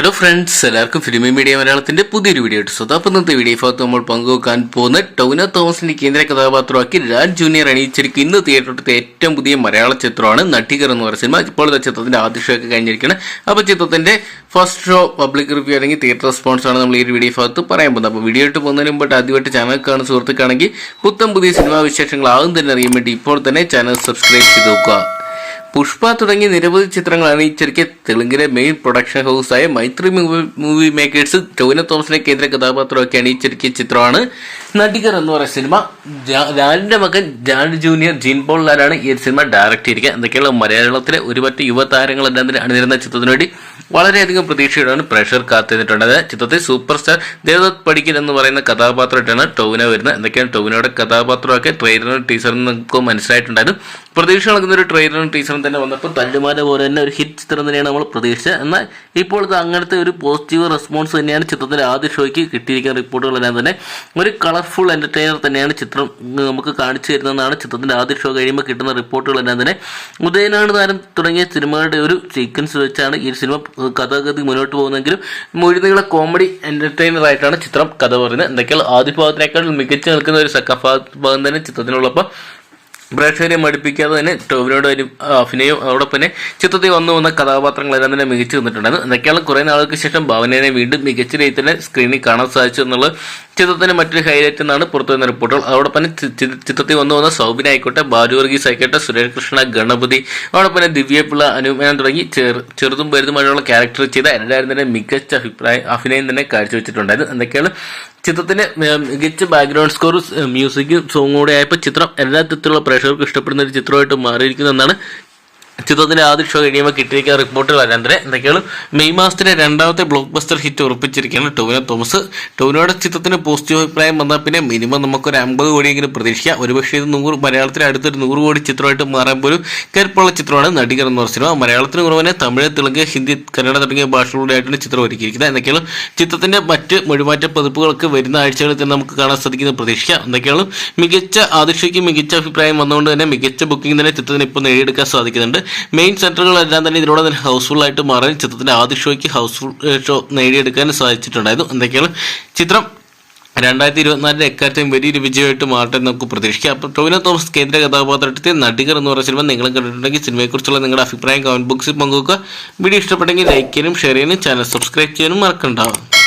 Hello friends എല്ലാവർക്കും filmi media മലയാളത്തിന്റെ പുതിയൊരു വീഡിയോ ആയിട്ട് സ്വതാ അപ്പം ഇന്നത്തെ വീഡിയോ ഭാഗത്ത് നമ്മൾ പങ്കുവെക്കാൻ പോകുന്ന ടൗന തോമസിന്റെ കേന്ദ്ര കഥാപാത്രമാക്കി രാജ് ജൂനിയർ അണിയിച്ചിരിക്കും ഇന്ന് തിയേറ്ററിലത്തെ ഏറ്റവും പുതിയ മലയാള ചിത്രമാണ് നട്ടികർ എന്ന് പറയുന്ന സിനിമ. ഇപ്പോൾ ചിത്രത്തിന്റെ ആദ്യ കഴിഞ്ഞിരിക്കുകയാണ്. അപ്പോൾ ചിത്രത്തിന്റെ ഫസ്റ്റ് ഷോ പബ്ലിക് റിവ്യൂ അല്ലെങ്കിൽ തിയേറ്റർ റെസ്പോൺസ് ആണ് നമ്മൾ ഈ ഒരു വീഡിയോ ഭാഗത്ത് പറയാൻ പോകുന്നത്. അപ്പോൾ വീഡിയോ ഇട്ട് പോകുന്നതിന് മുമ്പായിട്ട് ആദ്യമായിട്ട് ചാനൽ കാണുന്ന സുഹൃത്തുക്കാണെങ്കിൽ പുത്തം പുതിയ സിനിമാ വിശേഷങ്ങൾ ആകും തന്നെ അറിയാൻ വേണ്ടി ഇപ്പോൾ തന്നെ ചാനൽ സബ്സ്ക്രൈബ് ചെയ്ത് നോക്കുക. പുഷ്പ തുടങ്ങിയ നിരവധി ചിത്രങ്ങളാണ് ഈ ചെറുക്കിയ തെലുങ്കിലെ main production ഹൗസായ Mythri movie movie makers Tovino തോമസിനെ കേന്ദ്ര കഥാപാത്രമൊക്കെയാണ് ഈ ചെറുക്കിയ ചിത്രമാണ് നടികർ എന്ന് പറയുന്ന സിനിമ. ലാലിന്റെ മകൻ ലാൽ ജൂനിയർ ജീൻ ലാലാണ് ഈ സിനിമ ഡയറക്റ്റ് ചെയ്തിരിക്കുക എന്തൊക്കെയുള്ള മലയാളത്തിലെ ഒരുപറ്റ യുവതാരങ്ങളെല്ലാം തന്നെ അണിനിരുന്ന ചിത്രത്തിനു വേണ്ടി വളരെയധികം പ്രതീക്ഷയോടാണ് പ്രഷർ കാത്തിരുന്നിട്ടുണ്ട് ചിത്രത്തിൽ സൂപ്പർ സ്റ്റാർ ദേവദത്ത് പടിക്കൽ എന്ന് പറയുന്ന കഥാപാത്രമായിട്ടാണ് ടോവിന വരുന്നത്. എന്തൊക്കെയാണ് ടോവിനയുടെ കഥാപാത്രമൊക്കെ ട്രെയിലറിനും ടീച്ചറിനും നമുക്ക് മനസ്സിലായിട്ടുണ്ടായിരുന്നു. പ്രതീക്ഷ നൽകുന്ന ഒരു ട്രെയിലറും ടീച്ചറും തന്നെ വന്നപ്പോൾ തല്ലുമാല പോലെ തന്നെ ഒരു ഹിറ്റ് ചിത്രം തന്നെയാണ് നമ്മൾ പ്രതീക്ഷിച്ചത്. എന്നാൽ ഇപ്പോഴത്തെ അങ്ങനത്തെ ഒരു പോസിറ്റീവ് റെസ്പോൺസ് തന്നെയാണ് ചിത്രത്തിന്റെ ആദ്യ ഷോയ്ക്ക് കിട്ടിയിരിക്കുന്ന റിപ്പോർട്ടുകളെല്ലാം തന്നെ. ഒരു കളർഫുൾ എന്റർടൈനർ തന്നെയാണ് ചിത്രം നമുക്ക് കാണിച്ചു തരുന്നതാണ് ചിത്രത്തിന്റെ ആദ്യ ഷോ കഴിയുമ്പോൾ കിട്ടുന്ന റിപ്പോർട്ടുകളെല്ലാം തന്നെ. ഉദയനാണ് താരം തുടങ്ങിയ സിനിമകളുടെ ഒരു സീക്വൻസ് വെച്ചാണ് ഈ സിനിമ കഥാഗതി മുന്നോട്ട് പോകുന്നതെങ്കിലും മുഴുനീള കോമഡി എന്റർടൈനർ ആയിട്ടാണ് ചിത്രം കഥ പറയുന്നത്. എന്തൊക്കെയാണ് ആദ്യ ഭാഗത്തിനേക്കാൾ മികച്ചു നിൽക്കുന്ന ഒരു സെക്കൻഡ് തന്നെ ചിത്രത്തിനുള്ളപ്പോൾ പ്രേക്ഷകരെ മടുപ്പിക്കാതെ തന്നെ ടോവിനോട് ഒരു അഭിനയം അതോടൊപ്പം തന്നെ ചിത്രത്തിൽ വന്നു വന്ന കഥാപാത്രങ്ങളെല്ലാം തന്നെ മികച്ചു നിന്നിട്ടുണ്ടായിരുന്നു എന്തൊക്കെയാണ് കുറെ നാളുകൾക്ക് ശേഷം ഭാവനേനെ വീണ്ടും മികച്ച രീതിയിൽ തന്നെ സ്ക്രീനിൽ കാണാൻ സാധിച്ചു എന്നുള്ളത് ചിത്രത്തിന്റെ മറ്റൊരു ഹൈലൈറ്റ് എന്നാണ് പുറത്തു വന്ന റിപ്പോർട്ടുകൾ അതോടൊപ്പം തന്നെ ചിത്രത്തിൽ വന്നു വന്ന സൗബിന ആയിക്കോട്ടെ ബാലു വർഗീസ് ആയിക്കോട്ടെ സുരേഷ് കൃഷ്ണ ഗണപതി അതോടൊപ്പം തന്നെ ദിവ്യപിള്ള അനുമാനം തുടങ്ങി ചെറുതും വലുതുമായുള്ള ക്യാരക്ടർ ചെയ്ത എല്ലാവരും തന്നെ മികച്ച അഭിപ്രായം അഭിനയം തന്നെ കാഴ്ചവെച്ചിട്ടുണ്ടായിരുന്നു. എന്തൊക്കെയാണ് ചിത്രത്തിന്റെ മികച്ച ബാക്ക്ഗ്രൗണ്ട് സ്കോർ മ്യൂസിക്കും സോങ്ങും കൂടെ ആയപ്പോൾ ചിത്രം എല്ലാ തരത്തിലുള്ള പ്രേക്ഷകർക്ക് ഇഷ്ടപ്പെടുന്ന ഒരു ചിത്രമായിട്ട് മാറിയിരിക്കുന്നു എന്നാണ് ചിത്രത്തിന്റെ ആദ്യ ഷോ കഴിയുമ്പോൾ കിട്ടിയിരിക്കുന്ന റിപ്പോർട്ടുകൾ അനന്തരം എന്തൊക്കെയാണ്? മെയ് മാസത്തിലെ രണ്ടാമത്തെ ബ്ലോക്ക് ബസ്റ്റർ ഹിറ്റ് ഉറപ്പിച്ചിരിക്കുകയാണ് ടോവിനോ തോമസ്. ടോവിനോയുടെ ചിത്രത്തിന് പോസിറ്റീവ് അഭിപ്രായം വന്നാൽ പിന്നെ മിനിമം നമുക്കൊരു അമ്പത് കോടിയെങ്കിലും പ്രതീക്ഷിക്കാം. ഒരുപക്ഷെ ഇത് നൂറ് മലയാളത്തിലെ അടുത്തൊരു നൂറ് കോടി ചിത്രമായിട്ട് മാറാൻ പോലും കരുപ്പുള്ള ചിത്രമാണ് നടികർ എന്ന് സിനിമ. മലയാളത്തിന് പുറമെ തമിഴ് തെലുങ്ക് ഹിന്ദി കന്നഡ തുടങ്ങിയ ഭാഷകളുടെ ആയിട്ടാണ് ചിത്രം ഒരുക്കിയിരിക്കുന്നത്. എന്തൊക്കെയാണ്? ചിത്രത്തിന്റെ മറ്റ് മൊഴിമാറ്റ പതിപ്പുകളൊക്കെ വരുന്ന ആഴ്ചകളിൽ തന്നെ നമുക്ക് കാണാൻ സാധിക്കുന്ന പ്രതീക്ഷിക്കാം. എന്തൊക്കെയാണ്? മികച്ച ആദിഷയ്ക്ക് മികച്ച അഭിപ്രായം വന്നുകൊണ്ട് തന്നെ മികച്ച ബുക്കിംഗ് തന്നെ ചിത്രത്തിന് ഇപ്പോൾ നേടിയെടുക്കാൻ സാധിക്കുന്നുണ്ട്. മെയിൻ സെന്ററുകളെല്ലാം തന്നെ ഇതിലൂടെ തന്നെ ഹൗസ്ഫുൾ ആയിട്ട് മാറാൻ ചിത്രത്തിന്റെ ആദ്യ ഷോയ്ക്ക് ഹൗസ്ഫുൾ ഷോ നേടിയെടുക്കാൻ സാധിച്ചിട്ടുണ്ടായിരുന്നു. എന്തൊക്കെയാണ്? ചിത്രം രണ്ടായിരത്തി ഇരുപത്തിനാലിലെ എക്കാലത്തെയും വലിയൊരു വിജയമായിട്ട് മാറട്ടെ നമുക്ക് പ്രതീക്ഷിക്കാം. അപ്പോൾ ടോവിനോ തോമസ് കേന്ദ്ര കഥാപാത്രത്തെ നടികർ എന്ന് പറയുന്ന സിനിമ നിങ്ങൾ കണ്ടിട്ടുണ്ടെങ്കിൽ സിനിമയെക്കുറിച്ചുള്ള നിങ്ങളുടെ അഭിപ്രായം കമന്റ് ബോക്സിൽ പങ്കുവെക്കുക. വീഡിയോ ഇഷ്ടപ്പെട്ടെങ്കിൽ ലൈക്ക് ചെയ്യാനും ഷെയർ ചെയ്യാനും ചാനൽ സബ്സ്ക്രൈബ് ചെയ്യാനും മറക്കണ്ടാവും